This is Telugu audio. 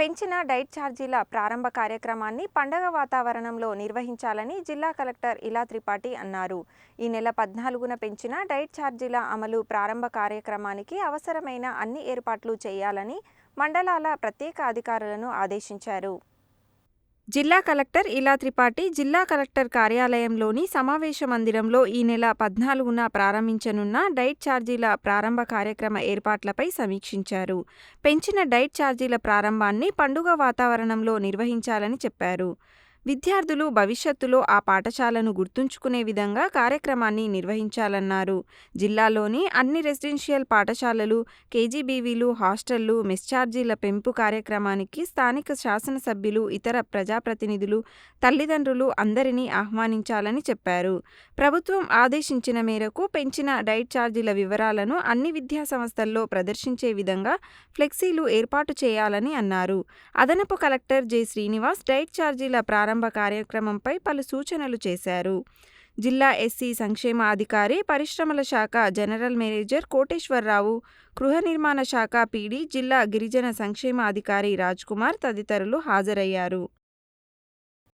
పెంచిన డైట్ ఛార్జీల ప్రారంభ కార్యక్రమాన్ని పండగ వాతావరణంలో నిర్వహించాలని జిల్లా కలెక్టర్ ఇలా త్రిపాఠి అన్నారు. ఈ నెల పద్నాలుగున పెంచిన డైట్ ఛార్జీల అమలు ప్రారంభ కార్యక్రమానికి అవసరమైన అన్ని ఏర్పాట్లు చేయాలని మండలాల ప్రత్యేక అధికారులను ఆదేశించారు. జిల్లా కలెక్టర్ ఇలా త్రిపాఠి జిల్లా కలెక్టర్ కార్యాలయంలోని సమావేశ మందిరంలో ఈ నెల పద్నాలుగున ప్రారంభించనున్న డైట్ ఛార్జీల ప్రారంభ కార్యక్రమ ఏర్పాట్లపై సమీక్షించారు. పెంచిన డైట్ ఛార్జీల ప్రారంభాన్ని పండుగ వాతావరణంలో నిర్వహించాలని చెప్పారు. విద్యార్థులు భవిష్యత్తులో ఆ పాఠశాలను గుర్తుంచుకునే విధంగా కార్యక్రమాన్ని నిర్వహించాలన్నారు. జిల్లాలోని అన్ని రెసిడెన్షియల్ పాఠశాలలు కేజీబీవీలు హాస్టళ్ళు మెస్ఛార్జీల పెంపు కార్యక్రమానికి స్థానిక శాసనసభ్యులు ఇతర ప్రజాప్రతినిధులు తల్లిదండ్రులు అందరినీ ఆహ్వానించాలని చెప్పారు. ప్రభుత్వం ఆదేశించిన మేరకు పెంచిన డైట్ ఛార్జీల వివరాలను అన్ని విద్యా సంస్థల్లో ప్రదర్శించే విధంగా ఫ్లెక్సీలు ఏర్పాటు చేయాలని అన్నారు. అదనపు కలెక్టర్ జె. శ్రీనివాస్ డైట్ ఛార్జీల ప్రారంభ కార్యక్రమంపై పలు సూచనలు చేశారు. జిల్లా ఎస్సీ సంక్షేమ అధికారి పరిశ్రమల శాఖ జనరల్ మేనేజర్ కోటేశ్వరరావు గృహ నిర్మాణ శాఖ పీడీ జిల్లా గిరిజన సంక్షేమ అధికారి కుమార్ తదితరులు హాజరయ్యారు.